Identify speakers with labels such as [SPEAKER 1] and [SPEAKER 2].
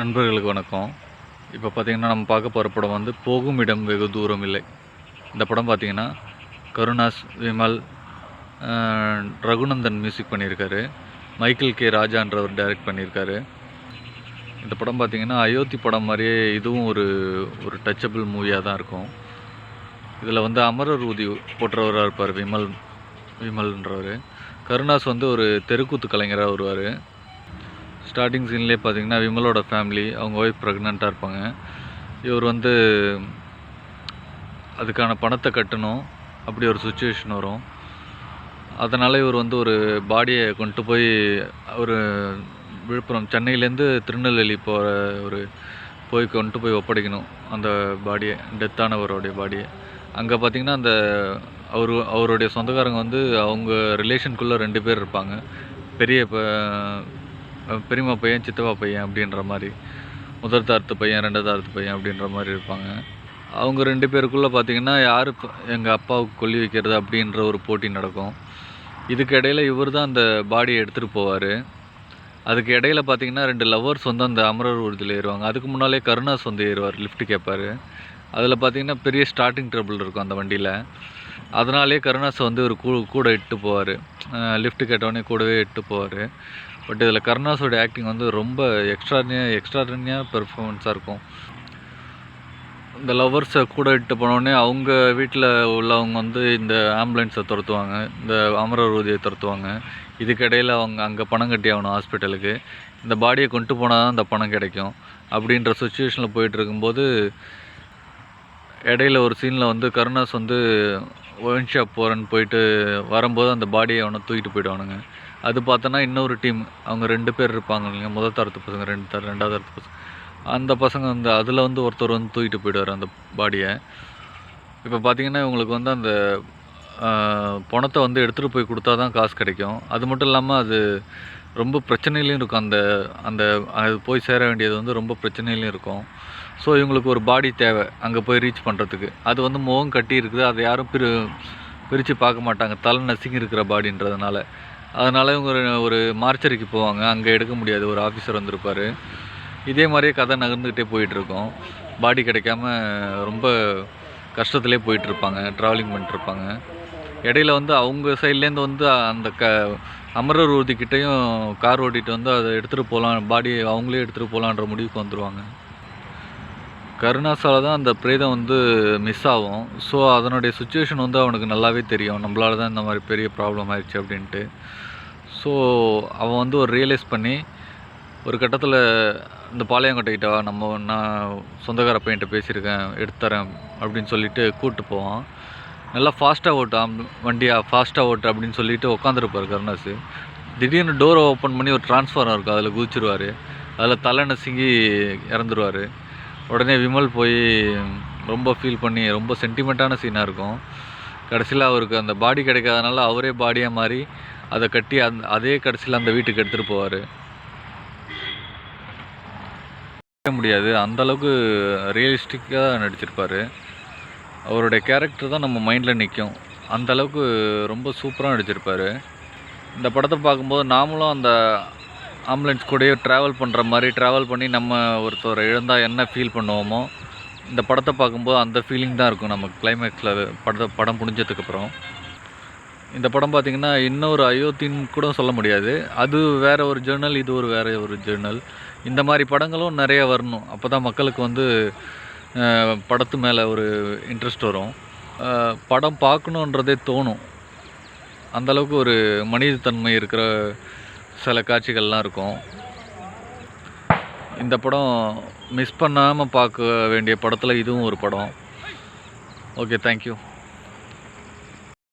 [SPEAKER 1] நண்பர்களுக்கு வணக்கம். இப்போ பார்த்திங்கன்னா நம்ம பார்க்க போகிற படம் வந்து போகும் இடம் வெகு தூரம் இல்லை. இந்த படம் பார்த்திங்கன்னா கருணாஸ் விமல் ரகுநந்தன் மியூசிக் பண்ணியிருக்காரு. மைக்கேல் கே ராஜான்றவர் டைரக்ட் பண்ணியிருக்காரு. இந்த படம் பார்த்தீங்கன்னா அயோத்தி படம் மாதிரியே இதுவும் ஒரு ஒரு டச்சபிள் மூவியாக தான் இருக்கும். இதில் வந்து அமரர் ஊதி போட்டுறவராக இருப்பார் விமல் விமல்ன்றவர். கருணாஸ் வந்து ஒரு தெருக்கூத்து கலைஞராக வருவார். ஸ்டார்டிங் சீன்லேயே பார்த்தீங்கன்னா விமலோட ஃபேமிலி அவங்க ஒய்ஃப் ப்ரெக்னெண்ட்டாக இருப்பாங்க. இவர் வந்து அதுக்கான பணத்தை கட்டணும். அப்படி ஒரு சுச்சுவேஷன் வரும். அதனால் இவர் வந்து ஒரு பாடியை கொண்டு போய் ஒரு விழுப்புரம் சென்னையிலேருந்து திருநெல்வேலி போகிற ஒரு போய் கொண்டு போய் ஒப்படைக்கணும். அந்த பாடியை டெத்தானவருடைய பாடியை அங்கே பார்த்தீங்கன்னா அந்த அவர் அவருடைய சொந்தக்காரங்க வந்து அவங்க ரிலேஷனுக்குள்ளே ரெண்டு பேர் இருப்பாங்க. பெரிய இப்போ பெரியம்மா பையன் சித்தப்பா பையன் அப்படின்ற மாதிரி. முதல் தாரத்து பையன் ரெண்டாவது பையன் அப்படின்ற மாதிரி இருப்பாங்க. அவங்க ரெண்டு பேருக்குள்ளே பார்த்தீங்கன்னா யார் எங்கள் அப்பாவுக்கு கொல்லி வைக்கிறது அப்படின்ற ஒரு போட்டி நடக்கும். இதுக்கு இடையில இவர் தான் அந்த பாடியை எடுத்துகிட்டு போவார். அதுக்கு இடையில பார்த்தீங்கன்னா ரெண்டு லவ்வர்ஸ் வந்து அந்த அமரர் ஊர்தியில் ஏறுவாங்க. அதுக்கு முன்னாலே கருணாஸ் வந்து ஏறுவார் லிஃப்ட் கேட்பார் அதில் பார்த்தீங்கன்னா பெரிய ஸ்டார்டிங் ட்ரபிள் இருக்கும் அந்த வண்டியில். அதனாலே கருணாஸ் வந்து ஒரு கூ கூட இட்டு போவார். லிஃப்ட் கேட்டவொடனே கூடவே இட்டு போவார். பட் இதில் கருணாஸோட ஆக்டிங் வந்து ரொம்ப எக்ஸ்ட்ராடினியாக எக்ஸ்ட்ராடினியாக பெர்ஃபார்மன்ஸாக இருக்கும். இந்த லவ்வர்ஸை கூட இட்டு போனோடனே அவங்க வீட்டில் உள்ளவங்க வந்து இந்த ஆம்புலன்ஸை துரத்துவாங்க இந்த அமரர் ஊதியை துரத்துவாங்க. இதுக்கிடையில் அவங்க அங்கே பணம் கட்டி ஆகணும் ஹாஸ்பிட்டலுக்கு இந்த பாடியை கொண்டு போனால் தான் அந்த பணம் கிடைக்கும். அப்படின்ற சுச்சுவேஷனில் போயிட்டு இருக்கும்போது இடையில ஒரு சீனில் வந்து கருணாஸ் வந்து ஒயின் ஷாப் போகிறேன்னு போயிட்டு வரும்போது அந்த பாடியை அவனை தூக்கிட்டு போயிடுவானுங்க. அது பார்த்தோன்னா இன்னொரு டீம் அவங்க ரெண்டு பேர் இருப்பாங்க இல்லைங்க முதல் தரத்து பசங்க ரெண்டு தர ரெண்டாவது தரத்து பசங்க. அந்த பசங்க வந்து அதில் வந்து ஒருத்தர் வந்து தூக்கிட்டு போயிடுவார் அந்த பாடியை இப்போ பார்த்தீங்கன்னா இவங்களுக்கு வந்து அந்த பணத்தை வந்து எடுத்துகிட்டு போய் கொடுத்தா தான் காசு கிடைக்கும். அது மட்டும் இல்லாமல் அது ரொம்ப பிரச்சனையிலையும் இருக்கும். அந்த அந்த அது போய் சேர வேண்டியது வந்து ரொம்ப பிரச்சனையிலையும் இருக்கும். ஸோ இவங்களுக்கு ஒரு பாடி தேவை. அங்கே போய் ரீச் பண்ணுறதுக்கு அது வந்து முகம் கட்டி இருக்குது. அதை யாரும் பிரி பிரித்து பார்க்க மாட்டாங்க. தலை நசுங்கி இருக்கிற பாடின்றதுனால அதனால் இவங்க ஒரு ஒரு மார்ச்சரிக்கு போவாங்க. அங்கே எடுக்க முடியாது. ஒரு ஆஃபீஸர் வந்திருப்பார். இதே மாதிரியே கதை நகர்ந்துக்கிட்டே போயிட்டுருக்கோம். பாடி கிடைக்காம ரொம்ப கஷ்டத்துலேயே போயிட்டுருப்பாங்க. ட்ராவலிங் பண்ணிட்டுருப்பாங்க. இடையில வந்து அவங்க சைட்லேருந்து வந்து அந்த க அமரர் ஊர்திக்கிட்டேயும் கார் ஓட்டிகிட்டு வந்து அதை எடுத்துகிட்டு போகலாம் பாடி அவங்களே எடுத்துகிட்டு போகலான்ற முடிவுக்கு வந்துடுவாங்க கருணாசால தான் அந்த பிரேதம் வந்து மிஸ் ஆகும். ஸோ அதனுடைய சுச்சுவேஷன் வந்து அவனுக்கு நல்லாவே தெரியும். நம்மளால தான் இந்த மாதிரி பெரிய ப்ராப்ளம் ஆயிடுச்சு அப்படின்ட்டு. ஸோ அவன் வந்து ஒரு ரியலைஸ் பண்ணி ஒரு கட்டத்தில் இந்த பாளையங்கோட்டைக்கிட்ட நம்ம நான் சொந்தக்கார பையன்கிட்ட பேசியிருக்கேன் எடுத்தரேன் அப்படின்னு சொல்லிட்டு கூப்பிட்டு போவான். நல்லா ஃபாஸ்ட்டாக ஓட்டு ஆம் ஃபாஸ்ட்டாக ஓட்டு அப்படின்னு சொல்லிட்டு உட்காந்துருப்பார் கருணாசு. திடீர்னு டோரை ஓப்பன் பண்ணி ஒரு டிரான்ஸ்ஃபார்மர் இருக்கும் அதில் குதிச்சிருவார். அதில் தலை நசுங்கி இறந்துருவார். உடனே விமல் போய் ரொம்ப ஃபீல் பண்ணி ரொம்ப சென்டிமெண்ட்டான சீனாக இருக்கும். கடைசியில் அவருக்கு அந்த பாடி கிடைக்காதனால அவரே பாடியாக மாறி அதை கட்டி அந் அதே கடைசியில் அந்த வீட்டுக்கு எடுத்துகிட்டு போவார். முடியாது. அந்த அளவுக்கு ரியலிஸ்டிக்காக நடிச்சிருப்பார். அவருடைய கேரக்டர் தான் நம்ம மைண்டில் நிற்கும் அந்த அளவுக்கு ரொம்ப சூப்பராக நடிச்சிருப்பார். இந்த படத்தை பார்க்கும்போது நாமளும் அந்த ஆம்புலன்ஸ் கூடயே ட்ராவல் பண்ணுற மாதிரி ட்ராவல் பண்ணி நம்ம ஒருத்தர் இழந்தால் என்ன ஃபீல் பண்ணுவோமோ இந்த படத்தை பார்க்கும்போது அந்த ஃபீலிங் தான் இருக்கும் நமக்கு. கிளைமேக்ஸில் படத்தை படம் முடிஞ்சதுக்கப்புறம் இந்த படம் பார்த்திங்கன்னா இன்னொரு அயோத்தின்னு கூட சொல்ல முடியாது. அது வேற ஒரு ஜேர்னல் இது ஒரு வேறு ஒரு ஜேர்னல் இந்த மாதிரி படங்களும் நிறைய வரணும். அப்போ தான் மக்களுக்கு வந்து படத்து மேலே ஒரு இன்ட்ரெஸ்ட் வரும். படம் பார்க்கணுன்றதே தோணும். அந்த அளவுக்கு ஒரு மனிதத்தன்மை இருக்கிற சில காட்சிகள்லாம் இருக்கும். இந்த படம் மிஸ் பண்ணாமல் பார்க்க வேண்டிய படத்தில் இதுவும் ஒரு படம். Okay thank you